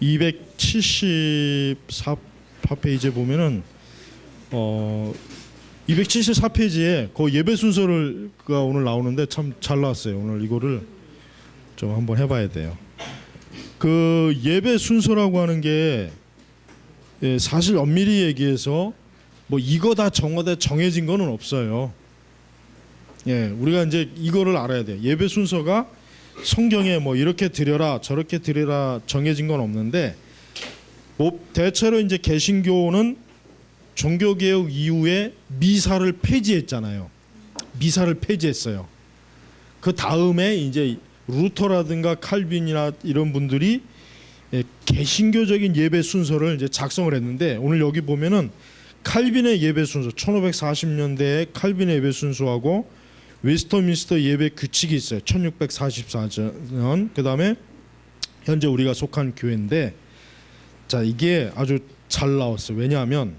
274페이지에 보면은 어 274페이지에 그 예배 순서를가 오늘 나오는데 참 잘 나왔어요. 오늘 이거를 좀 한번 해봐야 돼요. 그 예배 순서라고 하는 게 예, 사실 엄밀히 얘기해서 뭐 이거 다 정하다 정해진 거는 없어요. 예, 우리가 이제 이거를 알아야 돼요. 예배 순서가 성경에 뭐 이렇게 드려라 저렇게 드려라 정해진 건 없는데 뭐 대체로 이제 개신교는 종교 개혁 이후에 미사를 폐지했잖아요. 미사를 폐지했어요. 그 다음에 이제 루터라든가 칼빈이나 이런 분들이 예, 개신교적인 예배 순서를 이제 작성을 했는데 오늘 여기 보면은 칼빈의 예배 순서 1540년대에 칼빈의 예배 순서하고 웨스터민스터 예배 규칙이 있어요. 1644년. 그다음에 현재 우리가 속한 교회인데 자, 이게 아주 잘 나왔어요. 왜냐하면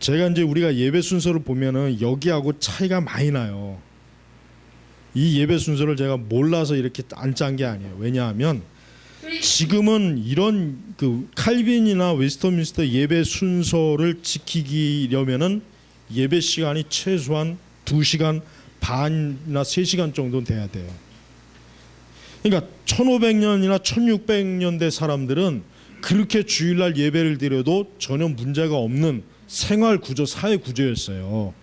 제가 이제 우리가 예배 순서를 보면은 여기하고 차이가 많이 나요. 이 예배 순서를 제가 몰라서 이렇게 안 짠 게 아니에요. 왜냐하면 지금은 이런 그 칼빈이나 웨스터민스터 예배 순서를 지키려면은 예배 시간이 최소한 2시간 반이나 3시간 정도는 돼야 돼요. 그러니까 1500년이나 1600년대 사람들은 그렇게 주일날 예배를 드려도 전혀 문제가 없는 생활 구조, 사회 구조였어요.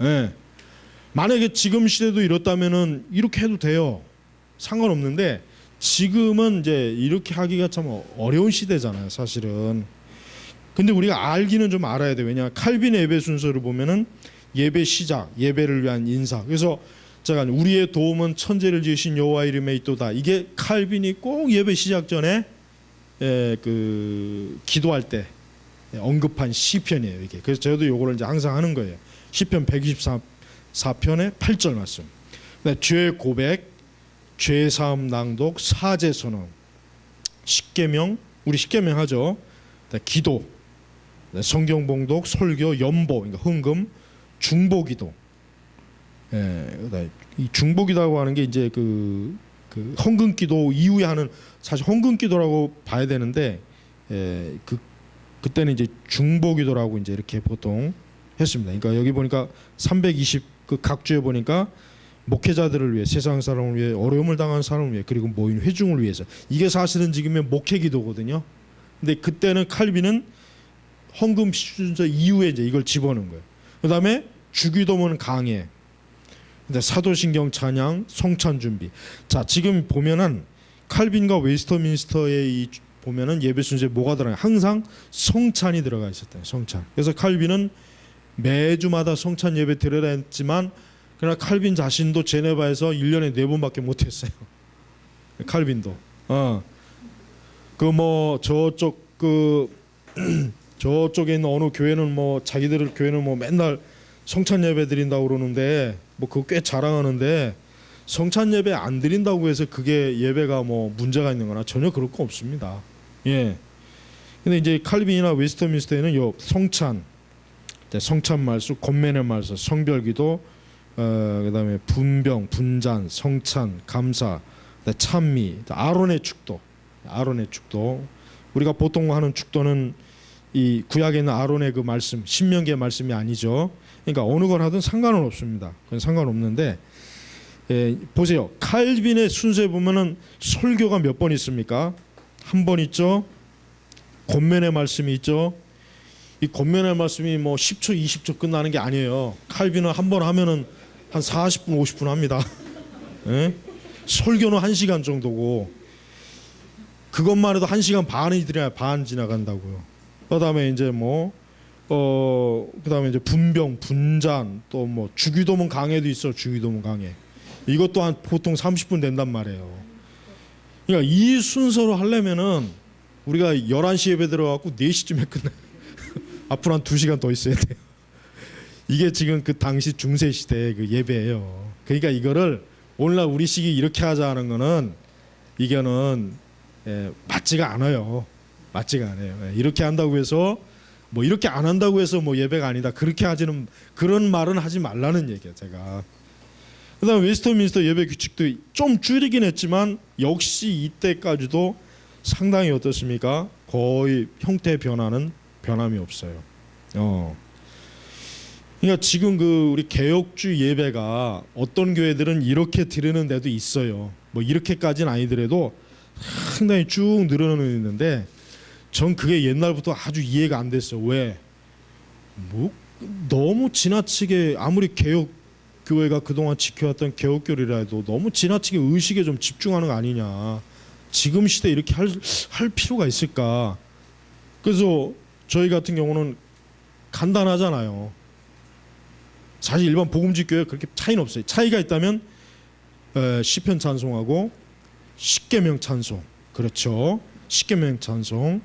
예. 만약에 지금 시대도 이렇다면은 이렇게 해도 돼요. 상관없는데 지금은 이제 이렇게 하기가 참 어려운 시대잖아요, 사실은. 근데 우리가 알기는 좀 알아야 돼. 왜냐? 칼빈의 예배 순서를 보면은 예배 시작, 예배를 위한 인사. 그래서 제가 우리의 도움은 천재를 지으신 여호와 이름에 있도다. 이게 칼빈이 꼭 예배 시작 전에 에, 그 기도할 때 언급한 시편이에요, 이게. 그래서 저도 요거를 이제 항상 하는 거예요. 시편 124편의 8절 말씀. 네, 죄 고백, 죄 사함 낭독, 사제 선언, 십계명, 우리 십계명 하죠. 네, 기도, 네, 성경 봉독, 설교, 연보, 그러니까 헌금, 중보기도. 예, 그다음에 이 중보기도라고 하는 게 이제 그, 그 헌금기도 이후에 하는 사실 헌금기도라고 봐야 되는데 예, 그 그때는 이제 중보기도라고 이제 이렇게 보통 했습니다. 그러니까 여기 보니까 320그 각주에 보니까 목회자들을 위해 세상 사람을 위해 어려움을 당한 사람을 위해 그리고 모인 회중을 위해서 이게 사실은 지금의 목회 기도거든요. 근데 그때는 칼빈은 헌금 순서 이후에 이제 이걸 집어넣은 거예요. 그다음에 주기도문 강해. 근데 사도신경 찬양, 성찬 준비. 자, 지금 보면은 칼빈과 웨스터민스터의 이 보면은 예배 순서에 뭐가 들어가요? 항상 성찬이 들어가 있었대요. 성찬. 그래서 칼빈은 매주마다 성찬 예배 드려야 했지만 그러나 칼빈 자신도 제네바에서 1년에 네 번밖에 못 했어요. 칼빈도. 어. 그 뭐 저쪽 그 저쪽에 있는 어느 교회는 뭐 자기들 교회는 뭐 맨날 성찬 예배 드린다고 그러는데 뭐 그거 꽤 자랑하는데 성찬 예배 안 드린다고 해서 그게 예배가 뭐 문제가 있는 거나 전혀 그럴 거 없습니다. 예. 근데 이제 칼빈이나 웨스터민스터에는 요 성찬 네, 성찬 말씀, 권면의 말씀, 성별기도 어, 그다음에 분병, 분잔, 성찬, 감사, 네, 찬미, 아론의 축도, 아론의 축도. 우리가 보통 하는 축도는 이 구약에 있는 아론의 그 말씀, 신명기의 말씀이 아니죠. 그러니까 어느 걸 하든 상관은 없습니다. 그건 상관없는데 예, 보세요. 칼빈의 순서에 보면은 설교가 몇 번 있습니까? 한 번 있죠. 권면의 말씀이 있죠. 이 권면의 말씀이 뭐 10초, 20초 끝나는 게 아니에요. 칼빈은 한 번 하면은 한 40분, 50분 합니다. 예? 설교는 1시간 정도고 그것만 해도 1시간 반이 반 지나간다고요. 그다음에 이제 뭐 어, 그다음에 이제 분병, 분잔 또 뭐 주기도문 강해도 있어. 주기도문 강해. 이것도 한 보통 30분 된단 말이에요. 그러니까 이 순서로 하려면은 우리가 11시 예배 들어갖고 4시쯤에 끝나. 앞으로 한 2시간 더 있어야 돼요. 이게 지금 그 당시 중세 시대의 그 예배예요. 그러니까 이거를 오늘날 우리 식이 이렇게 하자는 거는 이거는 예, 맞지가 않아요. 맞지가 않아요. 예, 이렇게 한다고 해서 뭐 이렇게 안 한다고 해서 뭐 예배가 아니다. 그렇게 하지는 그런 말은 하지 말라는 얘기예요. 제가. 그다음 웨스터민스터 예배 규칙도 좀 줄이긴 했지만 역시 이때까지도 상당히 어떻습니까? 거의 형태 변화는 변함이 없어요. 어. 그러니까 지금 그 우리 개혁주 예배가 어떤 교회들은 이렇게 드리는 데도 있어요. 뭐 이렇게까지는 아니더라도 상당히 쭉 늘어나는 있는데 전 그게 옛날부터 아주 이해가 안 됐어요. 왜? 뭐 너무 지나치게 아무리 개혁 교회가 그동안 지켜왔던 개혁교리라 해도 너무 지나치게 의식에 좀 집중하는 거 아니냐. 지금 시대 에 이렇게 할, 할 필요가 있을까? 그래서 저희 같은 경우는 간단하잖아요. 사실 일반 복음직 교회 그렇게 차이는 없어요. 차이가 있다면 에, 시편 찬송하고 십계명 찬송 그렇죠. 십계명 찬송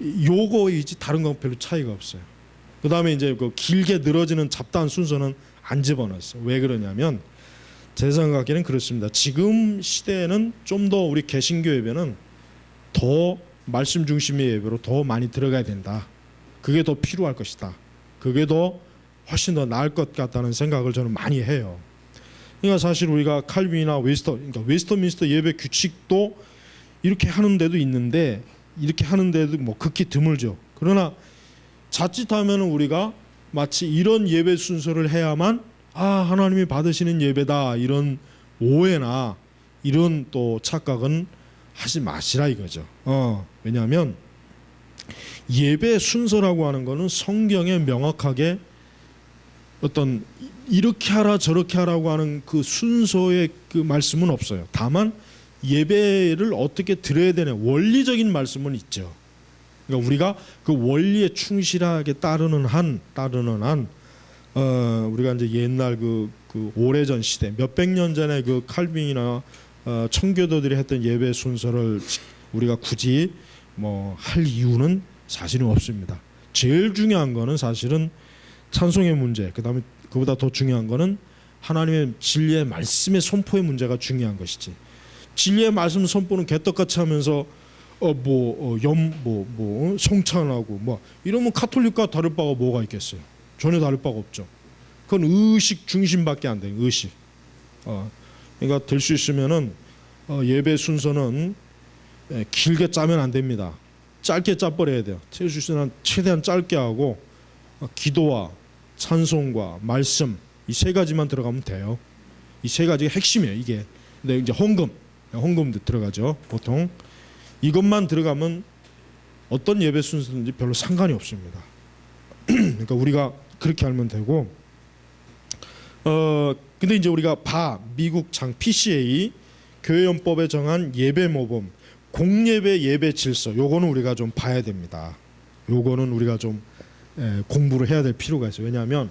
요거이지 다른 건 별로 차이가 없어요. 그 다음에 이제 그 길게 늘어지는 잡다한 순서는 안 집어넣었어요. 왜 그러냐면 제 생각에는 그렇습니다. 지금 시대에는 좀 더 우리 개신교 예배는 더 말씀 중심의 예배로 더 많이 들어가야 된다. 그게 더 필요할 것이다. 그게 더 훨씬 더 나을 것 같다는 생각을 저는 많이 해요. 그러니까 사실 우리가 칼빈이나 웨스터, 그러니까 웨스터민스터 예배 규칙도 이렇게 하는 데도 있는데 이렇게 하는 데도 뭐 극히 드물죠. 그러나 자칫하면 우리가 마치 이런 예배 순서를 해야만 아 하나님이 받으시는 예배다 이런 오해나 이런 또 착각은 하지 마시라 이거죠. 어 왜냐하면 예배 순서라고 하는 거는 성경에 명확하게 어떤 이렇게 하라 저렇게 하라고 하는 그 순서의 그 말씀은 없어요. 다만 예배를 어떻게 드려야 되는 원리적인 말씀은 있죠. 그러니까 우리가 그 원리에 충실하게 따르는 한 따르는 한 어, 우리가 이제 옛날 그, 그 오래전 시대 몇백 년 전에 그 칼빈이나 어, 청교도들이 했던 예배 순서를 우리가 굳이 뭐 할 이유는 사실은 없습니다. 제일 중요한 거는 사실은 찬송의 문제, 그다음에 그보다 더 중요한 거는 하나님의 진리의 말씀의 선포의 문제가 중요한 것이지. 진리의 말씀 선포는 개떡같이 하면서 어뭐염뭐뭐 성찬하고 뭐 이러면 카톨릭과 다를 바가 뭐가 있겠어요? 전혀 다를 바가 없죠. 그건 의식 중심밖에 안 돼요. 의식. 어, 그러니까 될 수 있으면은 어, 예배 순서는 예, 길게 짜면 안 됩니다. 짧게 짜버려야 돼요. 셀수 있으면 최대한 짧게 하고 어, 기도와 찬송과 말씀 이 세 가지만 들어가면 돼요. 이 세 가지가 핵심이에요. 이게. 근데 이제 헌금, 헌금도 들어가죠. 보통 이것만 들어가면 어떤 예배 순서든지 별로 상관이 없습니다. 그러니까 우리가 그렇게 알면 되고 어 근데 이제 우리가 바 미국 장 PCA 교회연법에 정한 예배 모범 공예배 예배 질서 요거는 우리가 좀 봐야 됩니다. 요거는 우리가 좀 에, 공부를 해야 될 필요가 있어요. 왜냐하면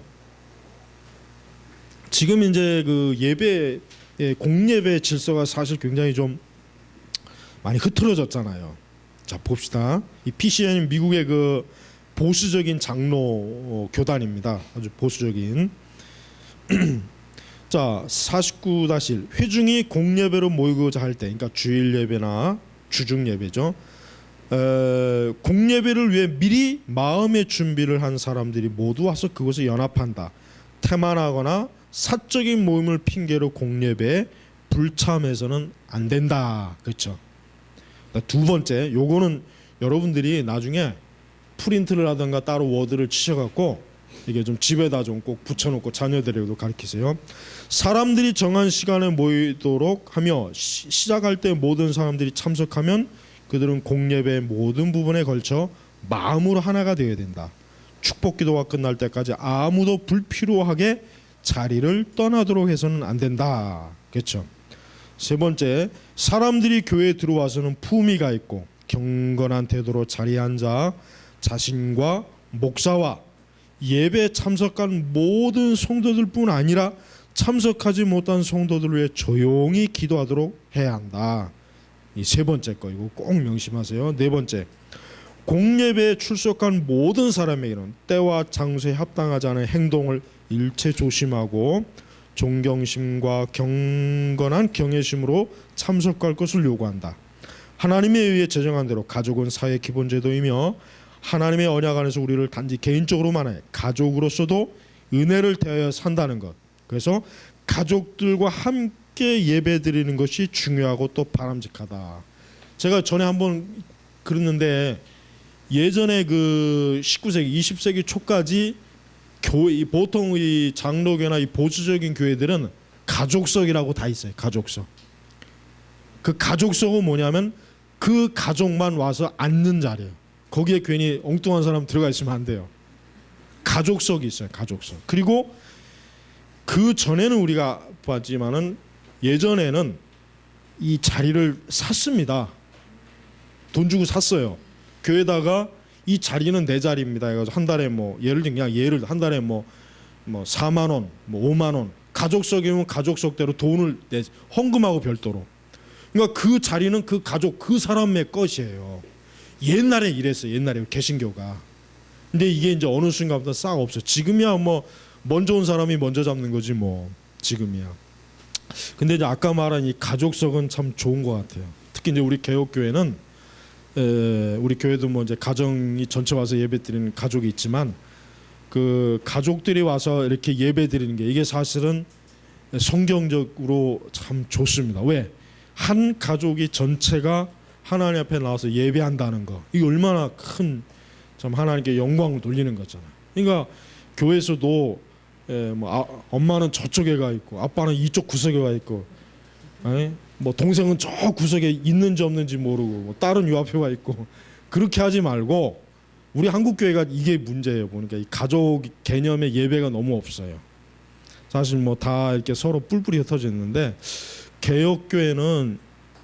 지금 이제 그 예배 예, 공예배 질서가 사실 굉장히 좀 많이 흐트러졌잖아요. 자 봅시다. 이 PCN은 미국의 그 보수적인 장로 어, 교단입니다. 아주 보수적인. 자 49다실 회중이 공예배로 모이고자 할 때, 그러니까 주일 예배나 주중 예배죠. 에, 공예배를 위해 미리 마음의 준비를 한 사람들이 모두 와서 그곳에 연합한다. 태만하거나 사적인 모임을 핑계로 공예배에 불참해서는 안 된다. 그렇죠. 두 번째, 요거는 여러분들이 나중에 프린트를 하던가 따로 워드를 치셔갖고 이게 좀 집에다 좀 꼭 붙여놓고 자녀들에게도 가르치세요. 사람들이 정한 시간에 모이도록 하며 시, 시작할 때 모든 사람들이 참석하면 그들은 공예배의 모든 부분에 걸쳐 마음으로 하나가 되어야 된다. 축복 기도가 끝날 때까지 아무도 불필요하게 자리를 떠나도록 해서는 안 된다. 그렇죠? 세 번째, 사람들이 교회에 들어와서는 품위가 있고 경건한 태도로 자리에 앉아 자신과 목사와 예배에 참석한 모든 성도들뿐 아니라 참석하지 못한 성도들을 위해 조용히 기도하도록 해야 한다. 이 세 번째 거 이거 꼭 명심하세요. 네 번째, 공예배에 출석한 모든 사람에게는 때와 장소에 합당하지 않은 행동을 일체 조심하고 존경심과 경건한 경외심으로 참석할 것을 요구한다. 하나님에 의해 제정한 대로 가족은 사회 기본 제도이며 하나님의 언약 안에서 우리를 단지 개인적으로만 해 가족으로서도 은혜를 대하여 산다는 것. 그래서 가족들과 함께 예배 드리는 것이 중요하고 또 바람직하다. 제가 전에 한번 그랬는데 예전에 그 19세기, 20세기 초까지 교회 이 보통 이 장로교나 이 보수적인 교회들은 가족석이라고 다 있어요. 가족석. 그 가족석은 뭐냐면 그 가족만 와서 앉는 자리예요. 거기에 괜히 엉뚱한 사람 들어가 있으면 안 돼요. 가족석이 있어요. 가족석. 그리고 그 전에는 우리가 봤지만은 예전에는 이 자리를 샀습니다. 돈 주고 샀어요. 교회다가 이 자리는 내 자리입니다. 해가지고 한 달에 뭐 예를 들면 그냥 예를 한 달에 뭐뭐 4만 원, 뭐 5만 원 가족석이면 가족석대로 돈을 내 헌금하고 별도로. 그러니까 그 자리는 그 가족 그 사람의 것이에요. 옛날에 이랬어요. 옛날에 개신교가. 근데 이게 이제 어느 순간부터 싹 없어. 지금이야 뭐 먼저 온 사람이 먼저 잡는 거지 뭐 지금이야. 근데 이제 아까 말한 이 가족석은 참 좋은 것 같아요. 특히 이제 우리 개혁교회는 에, 우리 교회도 뭐 이제 가정이 전체 와서 예배 드리는 가족이 있지만 그 가족들이 와서 이렇게 예배 드리는 게 이게 사실은 성경적으로 참 좋습니다. 왜? 한 가족이 전체가 하나님 앞에 나와서 예배한다는 거. 이게 얼마나 큰 참 하나님께 영광을 돌리는 거잖아요. 그러니까 교회에서도 에, 뭐 아, 엄마는 저쪽에 가 있고 아빠는 이쪽 구석에 가 있고 에? 뭐 동생은 저 구석에 있는지 없는지 모르고 뭐 앞에 와 있고 그렇게 하지 말고 우리 한국 교회가 이게 문제예요. 보니까 이 가족 개념의 예배가 너무 없어요. 사실 뭐 다 이렇게 서로 뿔뿔이 흩어져 있는데 개혁 교회는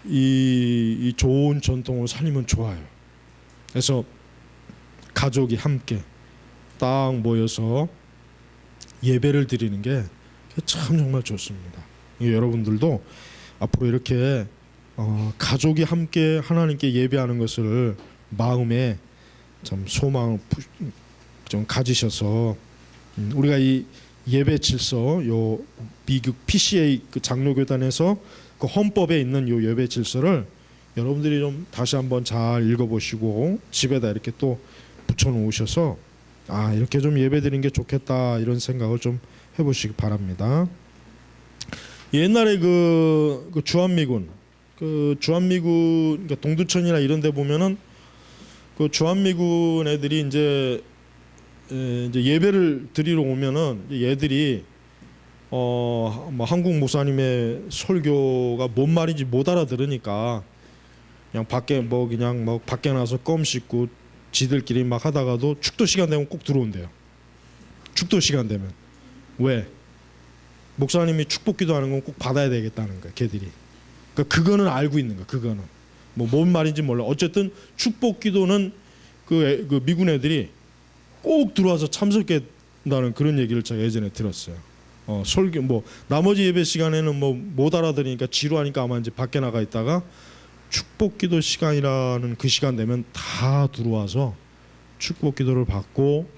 이, 이 좋은 전통을 살리면 좋아요. 그래서 가족이 함께 딱 모여서 예배를 드리는 게 참 정말 좋습니다. 여러분들도 앞으로 이렇게 어, 가족이 함께 하나님께 예배하는 것을 마음에 참 소망을 부- 좀 가지셔서 음, 우리가 이 예배 질서 요 미국 PCA 그 장로교단에서 그 헌법에 있는 요 예배 질서를 여러분들이 좀 다시 한번 잘 읽어보시고 집에다 이렇게 또 붙여놓으셔서 아 이렇게 좀 예배 드리는 게 좋겠다 이런 생각을 좀 해보시기 바랍니다. 옛날에 그, 그 주한미군 그 주한미군 그러니까 동두천이나 이런 데 보면은 그 주한미군 애들이 이제 에, 이제 예배를 드리러 오면은 얘들이 어 뭐 한국 목사님의 설교가 뭔 말인지 못 알아들으니까 그냥 밖에 뭐 그냥 뭐 밖에 나서 껌 씹고 지들끼리 막 하다가도 축도 시간 되면 꼭 들어온대요. 축도 시간 되면 왜? 목사님이 축복기도 하는 건 꼭 받아야 되겠다는 거야, 걔들이. 그러니까 그거는 알고 있는 거야, 그거는. 뭐 뭔 말인지 몰라. 어쨌든 축복기도는 그, 애- 그 미군 애들이 꼭 들어와서 참석했다는 그런 얘기를 제가 예전에 들었어요. 어, 설교 뭐 나머지 예배 시간에는 뭐 못 알아들으니까 지루하니까 아마 이제 밖에 나가 있다가 축복기도 시간이라는 그 시간 되면 다 들어와서 축복기도를 받고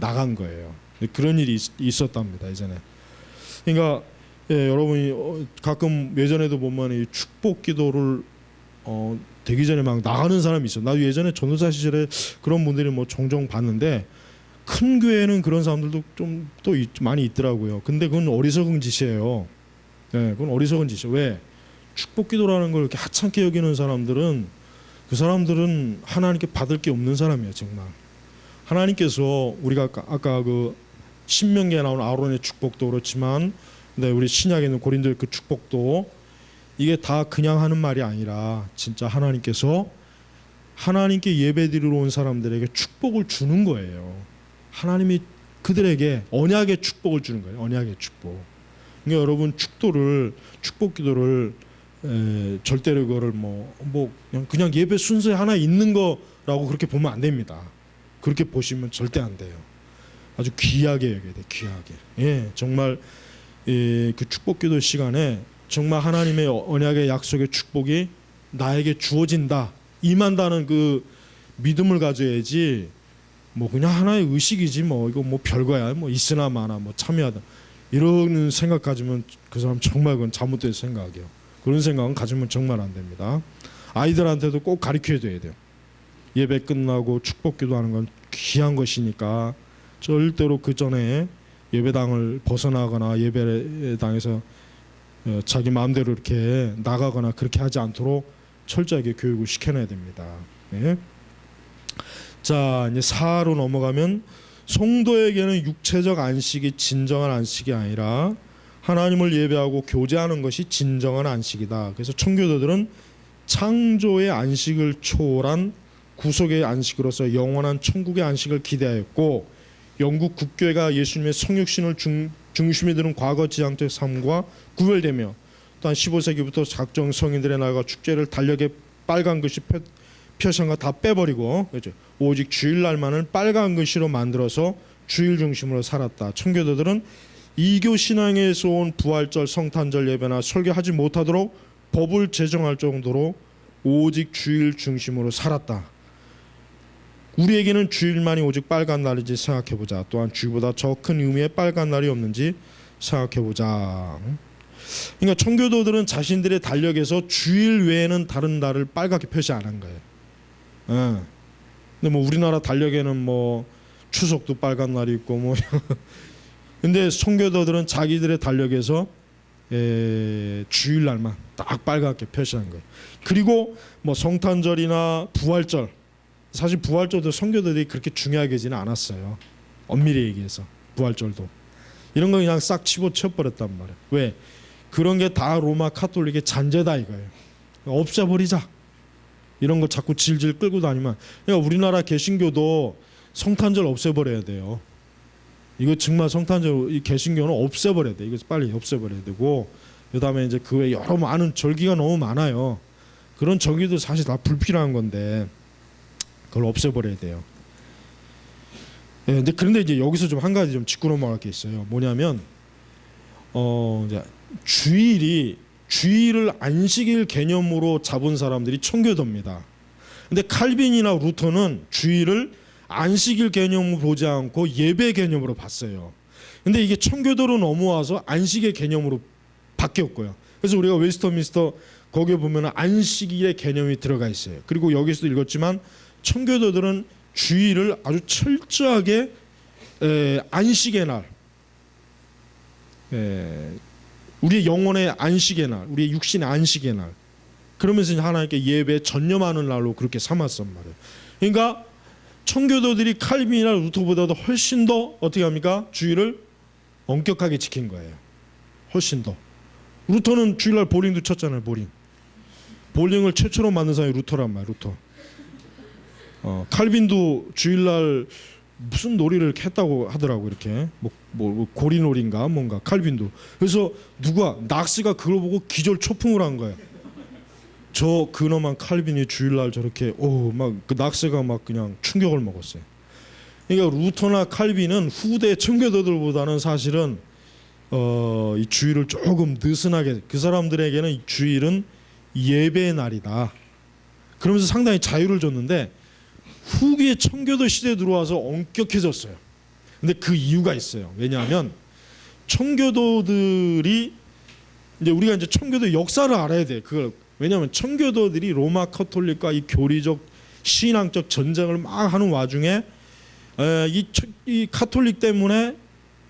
나간 거예요. 그런 일이 있, 있었답니다 예전에. 그러니까 예, 여러분이 어, 가끔 예전에도 보면 이 축복 기도를 어, 되기 전에 막 나가는 사람이 있어. 나도 예전에 전도사 시절에 그런 분들이 뭐 종종 봤는데 큰 교회는 그런 사람들도 좀 또 많이 있더라고요. 근데 그건 어리석은 짓이에요. 예, 그건 어리석은 짓이에요. 왜? 축복 기도라는 걸 이렇게 하찮게 여기는 사람들은 그 사람들은 하나님께 받을 게 없는 사람이에요, 정말. 하나님께서 우리가 아까, 아까 그 신명기에 나온 아론의 축복도 그렇지만 네, 우리 신약에 있는 고린도의 그 축복도 이게 다 그냥 하는 말이 아니라 진짜 하나님께서 하나님께 예배드리러 온 사람들에게 축복을 주는 거예요. 하나님이 그들에게 언약의 축복을 주는 거예요. 언약의 축복. 그러니까 여러분 축도를 축복 기도를 에, 절대로 그거를 뭐, 뭐 그냥, 그냥 예배 순서에 하나 있는 거라고 그렇게 보면 안 됩니다. 그렇게 보시면 절대 안 돼요. 아주 귀하게 여겨야 돼. 귀하게. 예, 정말 예, 그 축복기도 시간에 정말 하나님의 언약의 약속의 축복이 나에게 주어진다. 임한다는 그 믿음을 가져야지 뭐 그냥 하나의 의식이지 뭐 이거 뭐 별거야. 뭐 있으나 마나 뭐 참여하다. 이런 생각 가지면 그 사람 정말 그건 잘못된 생각이에요. 그런 생각은 가지면 정말 안 됩니다. 아이들한테도 꼭 가르쳐 줘야 돼요. 예배 끝나고 축복 기도 하는 건 귀한 것이니까 절대로 그 전에 예배당을 벗어나거나 예배당에서 어, 자기 마음대로 이렇게 나가거나 그렇게 하지 않도록 철저하게 교육을 시켜놔야 됩니다. 예. 자 이제 4로 넘어가면 성도에게는 육체적 안식이 진정한 안식이 아니라 하나님을 예배하고 교제하는 것이 진정한 안식이다. 그래서 청교도들은 창조의 안식을 초월한 구속의 안식으로서 영원한 천국의 안식을 기대하였고 영국 국교회가 예수님의 성육신을 중, 중심에 두는 과거 지향적 삶과 구별되며 또한 15세기부터 각종 성인들의 날과 축제를 달력에 빨간 글씨 표, 표시한가 다 빼버리고 그죠? 오직 주일날만은 빨간 글씨로 만들어서 주일 중심으로 살았다. 청교도들은 이교 신앙에서 온 부활절, 성탄절 예배나 설교하지 못하도록 법을 제정할 정도로 오직 주일 중심으로 살았다. 우리에게는 주일만이 오직 빨간 날인지 생각해 보자. 또한 주보다 더큰 의미의 빨간 날이 없는지 생각해 보자. 그러니까 청교도들은 자신들의 달력에서 주일 외에는 다른 날을 빨갛게 표시 안 한 거예요. 예. 근데 뭐 우리나라 달력에는 뭐 추석도 빨간 날이 있고 뭐 근데 청교도들은 자기들의 달력에서 에, 주일날만 딱 빨갛게 표시한 거예요. 그리고 뭐 성탄절이나 부활절 사실 부활절도 성교도들이 그렇게 중요하게 지는 않았어요. 엄밀히 얘기해서 부활절도 이런 거 그냥 싹 치고 쳐버렸단 말이에요. 왜 그런 게 다 로마 카톨릭의 잔재다 이거예요. 없애버리자. 이런 거 자꾸 질질 끌고 다니면 그러니까 우리나라 개신교도 성탄절 없애버려야 돼요. 이거 정말 성탄절 이 개신교는 없애버려야 돼. 이거 빨리 없애버려야 되고 그다음에 이제 그 외 여러 많은 절기가 너무 많아요. 그런 절기도 사실 다 불필요한 건데 그걸 없애버려야 돼요. 예, 근데 그런데 이제 여기서 좀 한 가지 좀 짚고 넘어갈 게 있어요. 뭐냐면 어 이제 주일이 주일을 안식일 개념으로 잡은 사람들이 청교도입니다. 근데 칼빈이나 루터는 주일을 안식일 개념으로 보지 않고 예배 개념으로 봤어요. 근데 이게 청교도로 넘어와서 안식의 개념으로 바뀌었고요. 그래서 우리가 웨스터민스터 거기에 보면 안식일의 개념이 들어가 있어요. 그리고 여기서도 읽었지만 청교도들은 주일을 아주 철저하게 에, 안식의 날, 에, 우리의 영혼의 안식의 날, 우리의 육신의 안식의 날. 그러면서 하나님께 예배에 전념하는 날로 그렇게 삼았단 말이에요. 그러니까 청교도들이 칼빈이나 루터보다도 훨씬 더 어떻게 합니까? 주일을 엄격하게 지킨 거예요. 훨씬 더. 루터는 주일날 볼링도 쳤잖아요. 볼링. 볼링을 최초로 만든 사람이 루터란 말이에요. 루터. 어, 칼빈도 주일날 무슨 놀이를 했다고 하더라고 이렇게 뭐, 뭐, 뭐 고리놀인가 뭔가 칼빈도 그래서 누가 낙스가 그걸 보고 기절 초풍을 한 거야. 저 그놈한 칼빈이 주일날 저렇게 오막그 낙스가 막 그냥 충격을 먹었어요. 그러니까 루터나 칼빈은 후대 청교도들보다는 사실은 어, 이 주일을 조금 느슨하게 그 사람들에게는 이 주일은 예배의 날이다. 그러면서 상당히 자유를 줬는데 후기에 청교도 시대에 들어와서 엄격해졌어요. 근데 그 이유가 있어요. 왜냐하면 청교도들이 이제 우리가 이제 청교도 역사를 알아야 돼. 그걸 왜냐하면 청교도들이 로마 카톨릭과 이 교리적 신앙적 전쟁을 막 하는 와중에 에, 이, 초- 이 카톨릭 때문에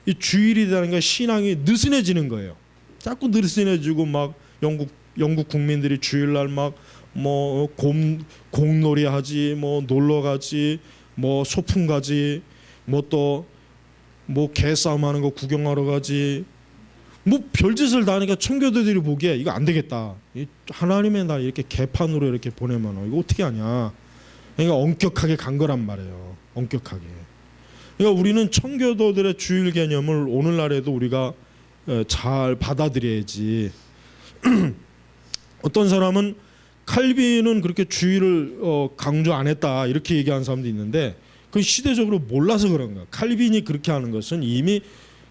이 주일이라는 게 신앙이 느슨해지는 거예요. 자꾸 느슨해지고 막 영국 영국 국민들이 주일날 막 뭐 공놀이 하지 뭐 놀러 가지 뭐 소풍 가지 뭐 또 뭐 개싸움 하는 거 구경하러 가지. 뭐 별짓을 다 하니까 청교도들이 보기에 이거 안 되겠다. 이 하나님의 날 이렇게 개판으로 이렇게 보내면 이거 어떻게 하냐. 그러니까 엄격하게 간 거란 말이에요. 엄격하게. 그러니까 우리는 청교도들의 주일 개념을 오늘날에도 우리가 어, 잘 받아들여야지. 어떤 사람은 칼빈은 그렇게 주의를 어, 강조 안 했다 이렇게 얘기하는 사람도 있는데 그 시대적으로 몰라서 그런 거야. 칼빈이 그렇게 하는 것은 이미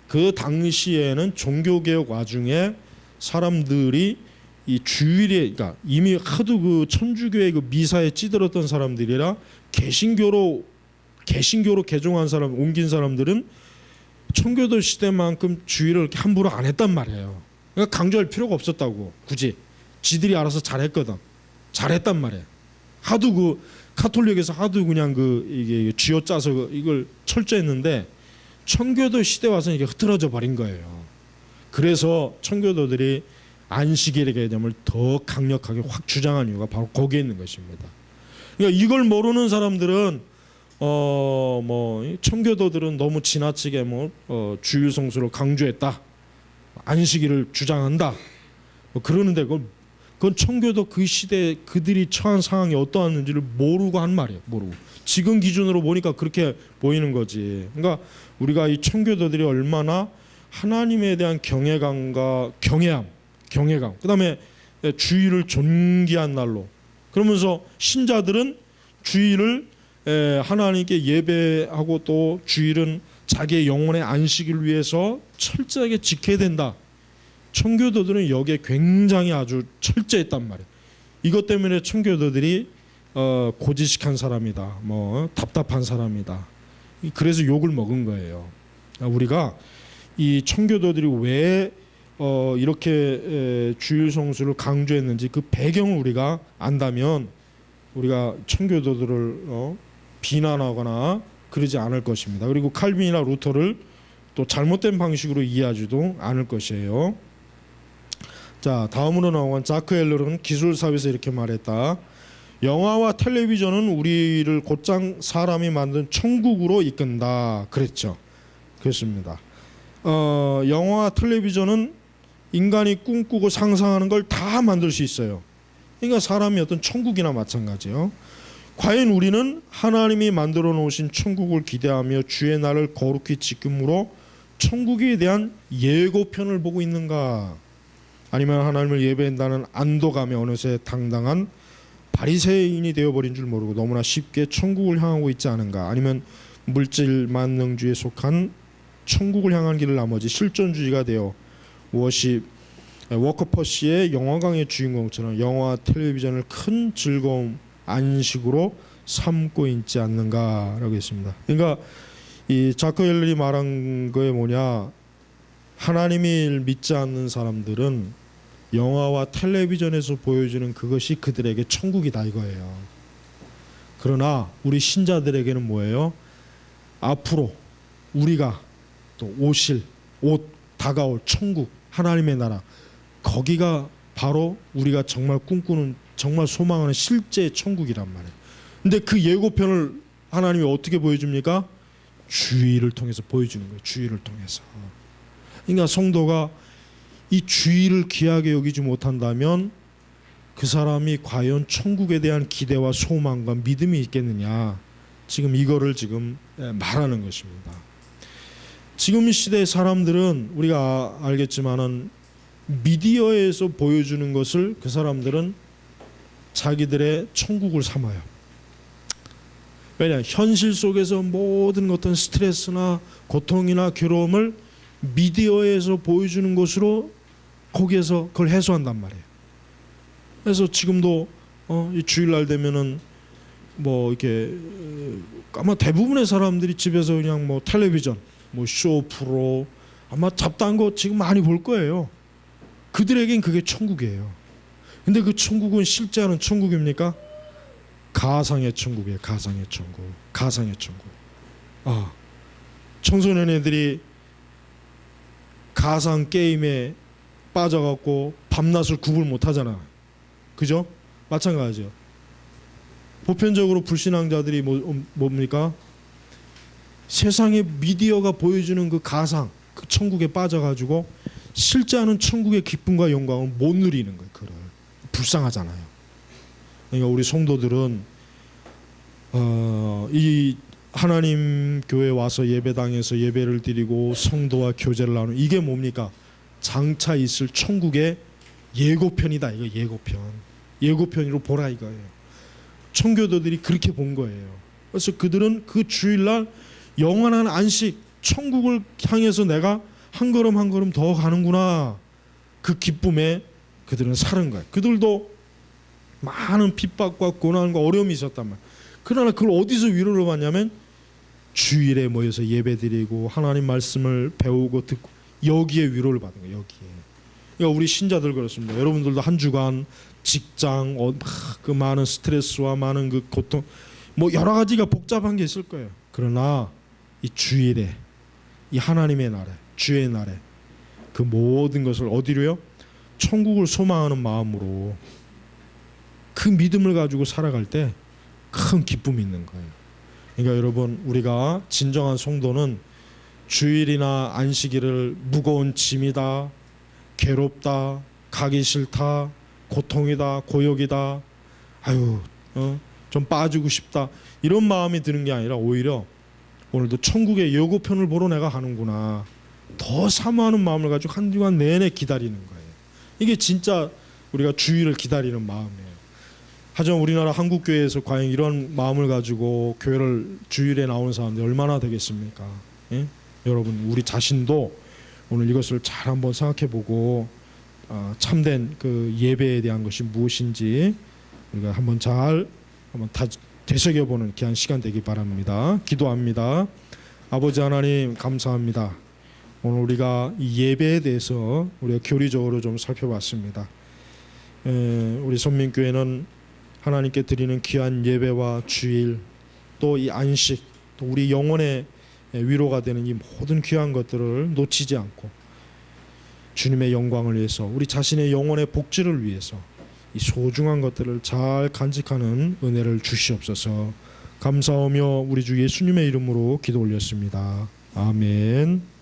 그 당시에는 종교 개혁 와중에 사람들이 이 주일에 그러니까 이미 하도 그 천주교의 그 미사에 찌들었던 사람들이라 개신교로 개신교로 개종한 사람 옮긴 사람들은 청교도 시대만큼 주의를 함부로 안 했단 말이에요. 그러니까 강조할 필요가 없었다고 굳이 지들이 알아서 잘했거든. 잘했단 말이에요. 하도 그 카톨릭에서 하도 그냥 그 이게 쥐어짜서 그 이걸 철저했는데 청교도 시대 와서 이게 흐트러져 버린 거예요. 그래서 청교도들이 안식일의 개념을 더 강력하게 확 주장한 이유가 바로 거기에 있는 것입니다. 그러니까 이걸 모르는 사람들은 어 뭐 청교도들은 너무 지나치게 뭐 어, 주일 성수를 강조했다. 안식일을 주장한다. 뭐 그러는데 그건 그건 청교도 그 시대 그들이 처한 상황이 어떠했는지를 모르고 한 말이에요. 모르고 지금 기준으로 보니까 그렇게 보이는 거지. 그러니까 우리가 이 청교도들이 얼마나 하나님에 대한 경외감과 경외함, 경외감. 그다음에 주일을 존귀한 날로. 그러면서 신자들은 에, 하나님께 예배하고 또 주일은 자기의 영혼의 안식을 위해서 철저하게 지켜야 된다. 청교도들은 여기에 굉장히 아주 철저했단 말이에요. 이것 때문에 청교도들이 어, 고지식한 사람이다. 뭐 답답한 사람이다. 그래서 욕을 먹은 거예요. 아, 우리가 이 청교도들이 왜 어, 이렇게 에, 주일 성수를 강조했는지 그 배경을 우리가 안다면 우리가 청교도들을 어, 비난하거나 그러지 않을 것입니다. 그리고 칼빈이나 루터를 또 잘못된 방식으로 이해하지도 않을 것이에요. 자 다음으로 나온 자크 엘러는 기술사에서 이렇게 말했다. 영화와 텔레비전은 우리를 곧장 사람이 만든 천국으로 이끈다. 그랬죠. 그렇습니다. 어, 영화와 텔레비전은 인간이 꿈꾸고 상상하는 걸 다 만들 수 있어요. 그러니까 사람이 어떤 천국이나 마찬가지요. 과연 우리는 하나님이 만들어 놓으신 천국을 기대하며 주의 날을 거룩히 지킴으로 천국에 대한 예고편을 보고 있는가? 아니면 하나님을 예배한다는 안도감에 어느새 당당한 바리새인이 되어버린 줄 모르고 너무나 쉽게 천국을 향하고 있지 않은가? 아니면 물질 만능주의에 속한 천국을 향한 길을 나머지 실존주의가 되어 워십 워커퍼시의 영화강의 주인공처럼 영화 텔레비전을 큰 즐거움 안식으로 삼고 있지 않는가라고 했습니다. 그러니까 이 자크 엘ler이 말한 거에 뭐냐 하나님을 믿지 않는 사람들은 영화와 텔레비전에서 보여주는 그것이 그들에게 천국이다 이거예요. 그러나 우리 신자들에게는 뭐예요? 앞으로 우리가 또 오실 옷 다가올 천국 하나님의 나라 거기가 바로 우리가 정말 꿈꾸는 정말 소망하는 실제 천국이란 말이에요. 근데 그 예고편을 하나님이 어떻게 보여줍니까? 주의를 통해서 보여주는 거예요. 주의를 통해서. 그러니까 성도가 이 주의를 귀하게 여기지 못한다면 그 사람이 과연 천국에 대한 기대와 소망과 믿음이 있겠느냐? 지금 이거를 지금 말하는 것입니다. 지금 이 시대의 사람들은 우리가 알겠지만은 미디어에서 보여주는 것을 그 사람들은 자기들의 천국을 삼아요. 왜냐 현실 속에서 모든 어떤 스트레스나 고통이나 괴로움을 미디어에서 보여주는 것으로 거기에서 그걸 해소한단 말이에요. 그래서 지금도 어, 이 주일날 되면은 뭐 이렇게 어, 아마 대부분의 사람들이 집에서 그냥 뭐 텔레비전, 뭐 쇼 프로 아마 잡다한 거 지금 많이 볼 거예요. 그들에겐 그게 천국이에요. 근데 그 천국은 실제 하는 천국입니까? 가상의 천국이에요. 가상의 천국. 가상의 천국. 아, 청소년 애들이 가상 게임에 빠져갖고 밤낮을 구분 못하잖아. 그죠? 마찬가지죠. 보편적으로 불신앙자들이 뭐, 뭡니까? 세상의 미디어가 보여주는 그 가상, 그 천국에 빠져가지고 실제 하는 천국의 기쁨과 영광을 못 누리는 거예요. 그걸 불쌍하잖아요. 그러니까 우리 성도들은 어, 이 하나님 교회 와서 예배당에서 예배를 드리고 성도와 교제를 나누는 이게 뭡니까? 장차 있을 천국의 예고편이다. 이거 예고편. 예고편으로 보라 이거예요. 청교도들이 그렇게 본 거예요. 그래서 그들은 그 주일날 영원한 안식 천국을 향해서 내가 한 걸음 한 걸음 더 가는구나. 그 기쁨에 그들은 사는 거예요. 그들도 많은 핍박과 고난과 어려움이 있었단 말이에요. 그러나 그걸 어디서 위로를 받냐면 주일에 모여서 예배드리고 하나님 말씀을 배우고 듣고 여기에 위로를 받는 거예요. 여기에. 그러니까 우리 신자들 그렇습니다. 여러분들도 한 주간 직장 어, 그 많은 스트레스와 많은 그 고통 뭐 여러 가지가 복잡한 게 있을 거예요. 그러나 이 주일에 이 하나님의 날에 주의 날에 그 모든 것을 어디로요? 천국을 소망하는 마음으로 그 믿음을 가지고 살아갈 때 큰 기쁨이 있는 거예요. 그러니까 여러분 우리가 진정한 성도는 주일이나 안식일을 무거운 짐이다, 괴롭다, 가기 싫다, 고통이다, 고역이다, 아유, 어, 좀 빠지고 싶다 이런 마음이 드는 게 아니라 오히려 오늘도 천국의 예고편을 보러 내가 가는구나 더 사모하는 마음을 가지고 한 주간 내내 기다리는 거예요. 이게 진짜 우리가 주일을 기다리는 마음이에요. 하지만 우리나라 한국 교회에서 과연 이런 마음을 가지고 교회를 주일에 나오는 사람들이 얼마나 되겠습니까? 예? 여러분 우리 자신도 오늘 이것을 잘 한번 생각해보고 아, 참된 그 예배에 대한 것이 무엇인지 우리가 한번 잘 한번 다 되새겨보는 귀한 시간 되기 바랍니다. 기도합니다. 아버지 하나님 감사합니다. 오늘 우리가 이 예배에 대해서 우리가 교리적으로 좀 살펴봤습니다. 에, 우리 선민교회는 하나님께 드리는 귀한 예배와 주일 또 이 안식 또 우리 영혼의 위로가 되는 이 모든 귀한 것들을 놓치지 않고 주님의 영광을 위해서 우리 자신의 영혼의 복지를 위해서 이 소중한 것들을 잘 간직하는 은혜를 주시옵소서. 감사하며 우리 주 예수님의 이름으로 기도 올렸습니다. 아멘.